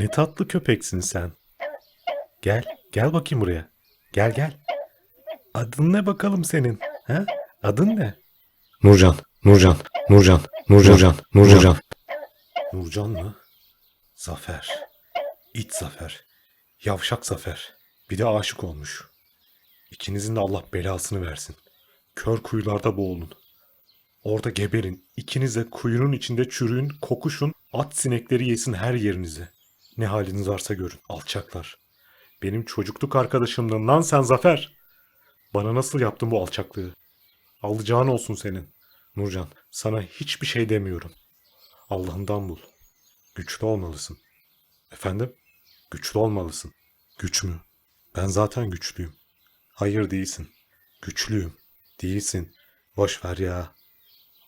Ne tatlı köpeksin sen. Gel, gel bakayım buraya. Gel gel. Adın ne bakalım senin? Ha? Adın ne? Nurcan, Nurcan, Nurcan, Nurcan, Nurcan. Nurcan mı? Zafer. İç Zafer. Yavşak Zafer. Bir de aşık olmuş. İkinizin de Allah belasını versin. Kör kuyularda boğulun. Orada geberin. İkiniz de kuyunun içinde çürüyün, kokuşun, at sinekleri yesin her yerinizi. Ne haliniz varsa görün, alçaklar. Benim çocukluk arkadaşımdın lan sen Zafer. Bana nasıl yaptın bu alçaklığı? Alacağın olsun senin. Nurcan, sana hiçbir şey demiyorum. Allah'ından bul. Güçlü olmalısın. Efendim? Güçlü olmalısın. Güç mü? Ben zaten güçlüyüm. Hayır değilsin. Güçlüyüm. Değilsin. Boş ver ya.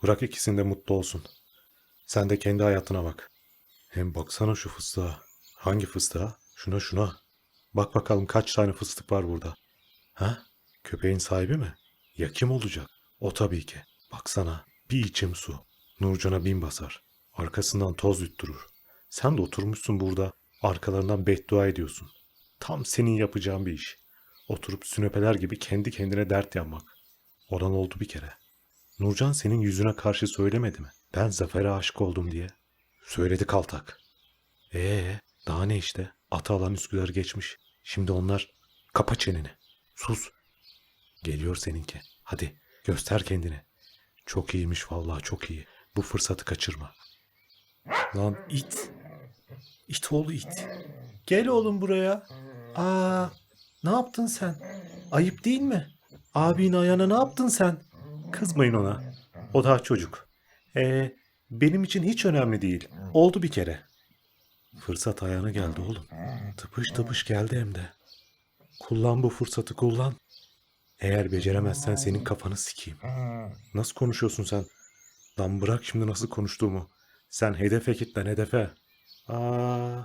Bırak ikisini de mutlu olsun. Sen de kendi hayatına bak. Hem baksana şu fıstığa. Hangi fıstığa? Şuna şuna. Bak bakalım kaç tane fıstık var burada. Ha? Köpeğin sahibi mi? Ya kim olacak? O tabii ki. Baksana bir içim su. Nurcan'a bin basar. Arkasından toz yutturur. Sen de oturmuşsun burada. Arkalarından beddua ediyorsun. Tam senin yapacağın bir iş. Oturup sünepeler gibi kendi kendine dert yanmak. Olan oldu bir kere. Nurcan senin yüzüne karşı söylemedi mi? Ben Zafer'e aşık oldum diye. Söyledi kaltak. Ee, daha ne işte? Ata alan Üsküdar geçmiş. Şimdi onlar kapa çeneni. Sus. Geliyor seninki. Hadi göster kendini. Çok iyiymiş vallahi çok iyi. Bu fırsatı kaçırma. Lan it. İt oğlu it. Gel oğlum buraya. Aa, ne yaptın sen? Ayıp değil mi? Abinin ayağına ne yaptın sen? Kızmayın ona. O daha çocuk. Ee, benim için hiç önemli değil. Oldu bir kere. Fırsat ayağına geldi oğlum. Tıpış tıpış geldi hem de. Kullan bu fırsatı kullan. Eğer beceremezsen senin kafanı sikeyim. Nasıl konuşuyorsun sen? Lan bırak şimdi nasıl konuştuğumu. Sen hedefe kitlen hedefe. Aa,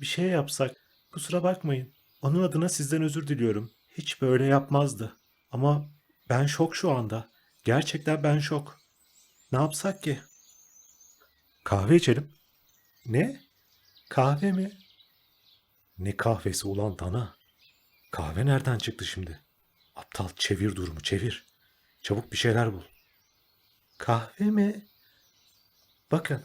bir şey yapsak. Kusura bakmayın. Onun adına sizden özür diliyorum. Hiç böyle yapmazdı. Ama ben şok şu anda. Gerçekten ben şok. Ne yapsak ki? Kahve içelim. Ne? Kahve mi? Ne kahvesi ulan dana? Kahve nereden çıktı şimdi? Aptal çevir durumu çevir. Çabuk bir şeyler bul. Kahve mi? Bakın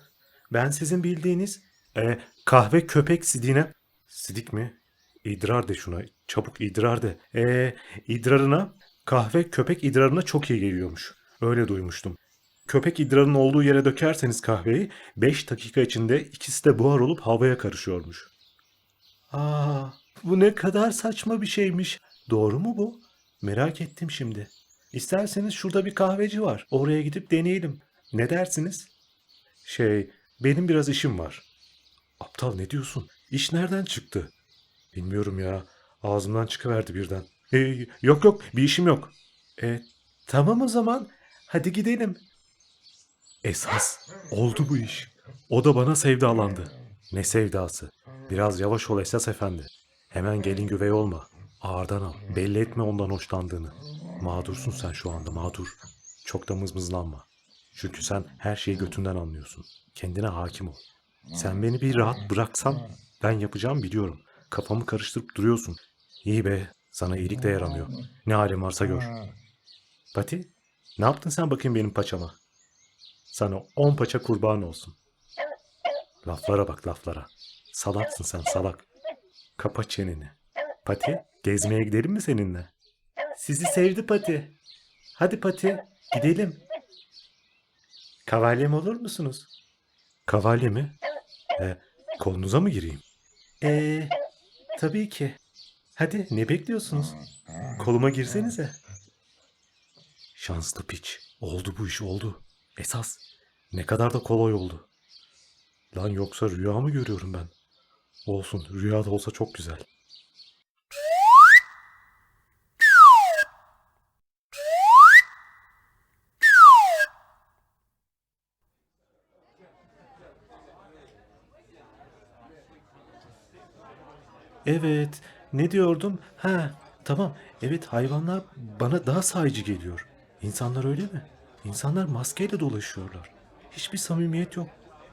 ben sizin bildiğiniz e, kahve köpek sidiğine... Sidik mi? İdrar de şuna. Çabuk idrar de. E, idrarına kahve köpek idrarına çok iyi geliyormuş. Öyle duymuştum. Köpek idrarının olduğu yere dökerseniz kahveyi 5 dakika içinde ikisi de buhar olup havaya karışıyormuş. Aa, bu ne kadar saçma bir şeymiş. Doğru mu bu? Merak ettim şimdi. İsterseniz şurada bir kahveci var. Oraya gidip deneyelim. Ne dersiniz? Şey, benim biraz işim var. Aptal ne diyorsun? İş nereden çıktı? Bilmiyorum ya. Ağzımdan çıkıverdi birden. E, yok yok bir işim yok. E, tamam o zaman. Hadi gidelim. Esas oldu bu iş. O da bana sevdalandı. Ne sevdası? Biraz yavaş ol Esas Efendi. Hemen gelin güvey olma. Ağırdan al. Belli etme ondan hoşlandığını. Mağdursun sen şu anda mağdur. Çok da mızmızlanma. Çünkü sen her şeyi götünden anlıyorsun. Kendine hakim ol. Sen beni bir rahat bıraksan ben yapacağım biliyorum. Kafamı karıştırıp duruyorsun. İyi be sana iyilik de yaramıyor. Ne halin varsa gör. Pati ne yaptın sen bakayım benim paçama? Sana on paça kurban olsun. Laflara bak laflara. Salaksın sen salak. Kapa çeneni. Pati gezmeye gidelim mi seninle? Sizi sevdi Pati. Hadi Pati gidelim. Kavalyem olur musunuz? Kavalye mi? E, kolunuza mı gireyim? Ee, tabii ki. Hadi ne bekliyorsunuz? Koluma girsenize. Şanslı piç. Oldu bu iş oldu. Esas. Ne kadar da kolay oldu. Lan yoksa rüya mı görüyorum ben? Olsun rüya da olsa çok güzel. Evet, ne diyordum? Ha, tamam. Evet, hayvanlar bana daha sayıcı geliyor. İnsanlar öyle mi? İnsanlar maskeyle dolaşıyorlar. Hiçbir samimiyet yok.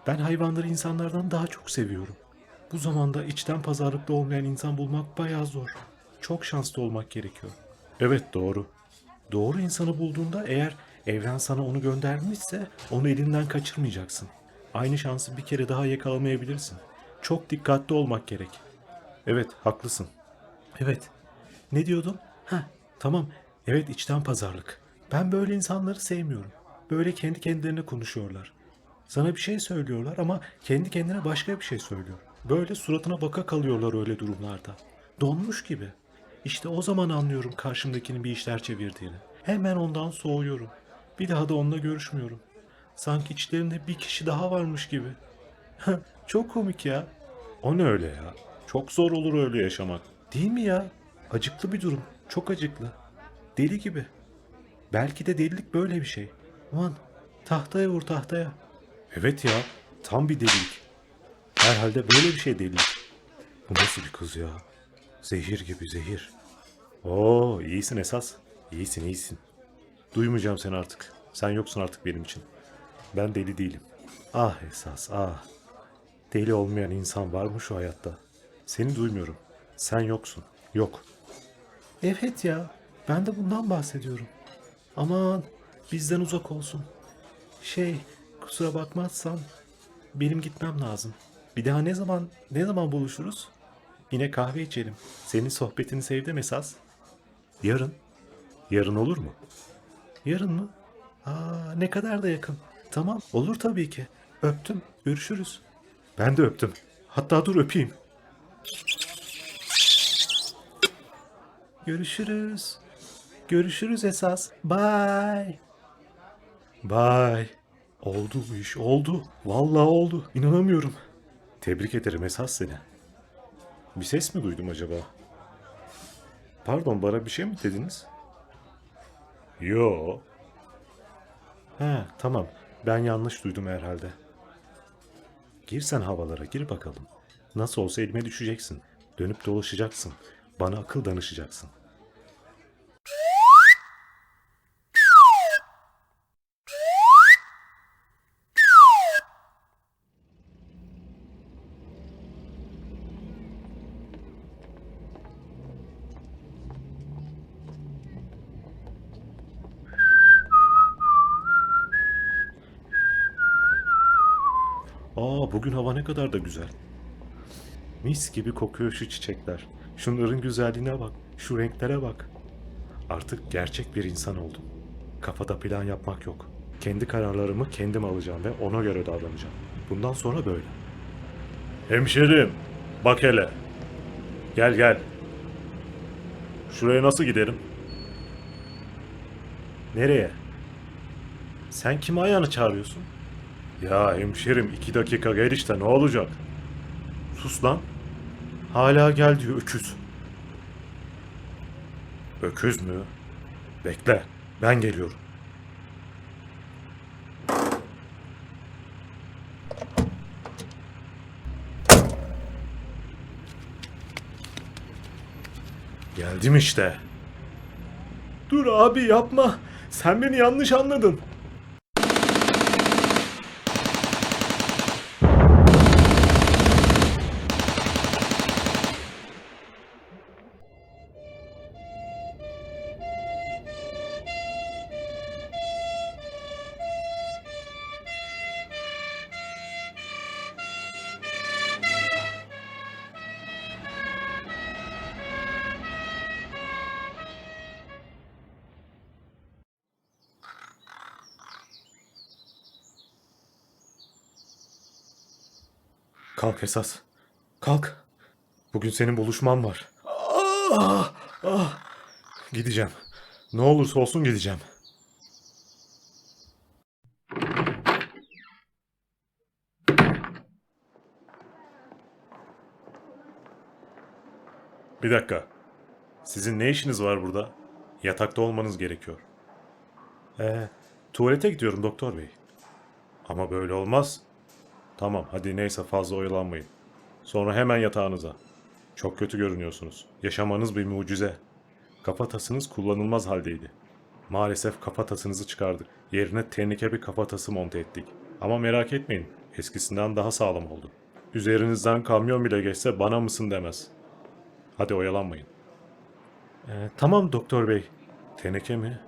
Ben hayvanları insanlardan daha çok seviyorum. Bu zamanda içten pazarlıklı olmayan insan bulmak bayağı zor. Çok şanslı olmak gerekiyor. Evet doğru. Doğru insanı bulduğunda eğer evren sana onu göndermişse onu elinden kaçırmayacaksın. Aynı şansı bir kere daha yakalamayabilirsin. Çok dikkatli olmak gerek. Evet haklısın. Evet. Ne diyordum? Ha tamam. Evet içten pazarlık. Ben böyle insanları sevmiyorum. Böyle kendi kendilerine konuşuyorlar. Sana bir şey söylüyorlar ama kendi kendine başka bir şey söylüyor. Böyle suratına baka kalıyorlar öyle durumlarda. Donmuş gibi. İşte o zaman anlıyorum karşımdakinin bir işler çevirdiğini. Hemen ondan soğuyorum. Bir daha da onunla görüşmüyorum. Sanki içlerinde bir kişi daha varmış gibi. Çok komik ya. O ne öyle ya? Çok zor olur öyle yaşamak. Değil mi ya? Acıklı bir durum. Çok acıklı. Deli gibi. Belki de delilik böyle bir şey. Aman tahtaya vur tahtaya. Evet ya tam bir delilik. Herhalde böyle bir şey delilik. Bu nasıl bir kız ya? Zehir gibi zehir. Oo iyisin esas. İyisin iyisin. Duymayacağım seni artık. Sen yoksun artık benim için. Ben deli değilim. Ah esas ah. Deli olmayan insan var mı şu hayatta? Seni duymuyorum. Sen yoksun. Yok. Evet ya. Ben de bundan bahsediyorum. Aman bizden uzak olsun. Şey kusura bakmazsan benim gitmem lazım. Bir daha ne zaman ne zaman buluşuruz? Yine kahve içelim. Senin sohbetini sevdim esas. Yarın. Yarın olur mu? Yarın mı? Aa ne kadar da yakın. Tamam olur tabii ki. Öptüm. Görüşürüz. Ben de öptüm. Hatta dur öpeyim. Görüşürüz. Görüşürüz esas. Bye. Bye. Oldu bu iş oldu. Vallahi oldu. İnanamıyorum. Tebrik ederim esas seni. Bir ses mi duydum acaba? Pardon bana bir şey mi dediniz? Yo. He tamam. Ben yanlış duydum herhalde. Gir sen havalara gir bakalım. Nasıl olsa elime düşeceksin. Dönüp dolaşacaksın. Bana akıl danışacaksın. Aa bugün hava ne kadar da güzel. Mis gibi kokuyor şu çiçekler. Şunların güzelliğine bak. Şu renklere bak. Artık gerçek bir insan oldum. Kafada plan yapmak yok. Kendi kararlarımı kendim alacağım ve ona göre davranacağım. Bundan sonra böyle. Hemşerim, bak hele. Gel gel. Şuraya nasıl giderim? Nereye? Sen kimi ayağını çağırıyorsun? Ya hemşerim iki dakika gel işte ne olacak? Sus lan. Hala gel diyor öküz. Öküz mü? Bekle ben geliyorum. Geldim işte. Dur abi yapma. Sen beni yanlış anladın. Kalk esas. Kalk. Bugün senin buluşman var. Ah, ah. Gideceğim. Ne olursa olsun gideceğim. Bir dakika. Sizin ne işiniz var burada? Yatakta olmanız gerekiyor. Ee, tuvalete gidiyorum doktor bey. Ama böyle olmaz. Tamam hadi neyse fazla oyalanmayın. Sonra hemen yatağınıza. Çok kötü görünüyorsunuz. Yaşamanız bir mucize. Kafatasınız kullanılmaz haldeydi. Maalesef kafatasınızı çıkardık. Yerine ternike bir kafatası monte ettik. Ama merak etmeyin. Eskisinden daha sağlam oldu. Üzerinizden kamyon bile geçse bana mısın demez. Hadi oyalanmayın. Ee, tamam doktor bey. Teneke mi?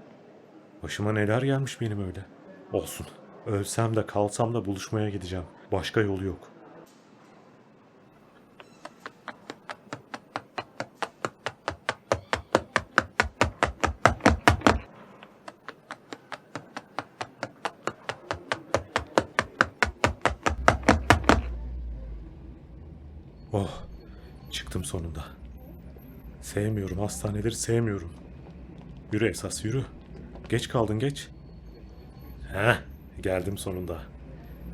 Başıma neler gelmiş benim öyle. Olsun. Ölsem de kalsam da buluşmaya gideceğim. Başka yolu yok. Oh, çıktım sonunda. Sevmiyorum hastaneleri sevmiyorum. Yürü esas yürü. Geç kaldın geç. Heh, geldim sonunda.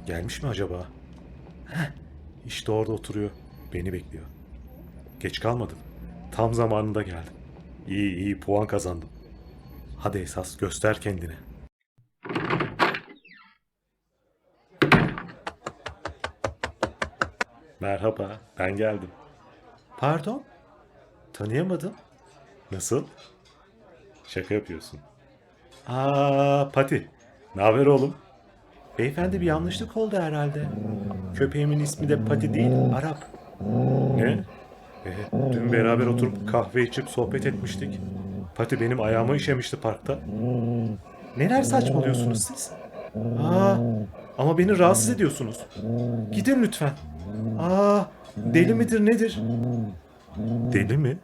Gelmiş mi acaba? Heh, işte orada oturuyor. Beni bekliyor. Geç kalmadım. Tam zamanında geldim. İyi iyi puan kazandım. Hadi esas göster kendini. Merhaba, ben geldim. Pardon? Tanıyamadım. Nasıl? Şaka yapıyorsun. Aa, Pati. Ne haber oğlum? Beyefendi bir yanlışlık oldu herhalde. Köpeğimin ismi de Pati değil, Arap. Ne? E, dün beraber oturup kahve içip sohbet etmiştik. Pati benim ayağıma işemişti parkta. Neler saçmalıyorsunuz siz? Aa, ama beni rahatsız ediyorsunuz. Gidin lütfen. Aa, deli midir nedir? Deli mi?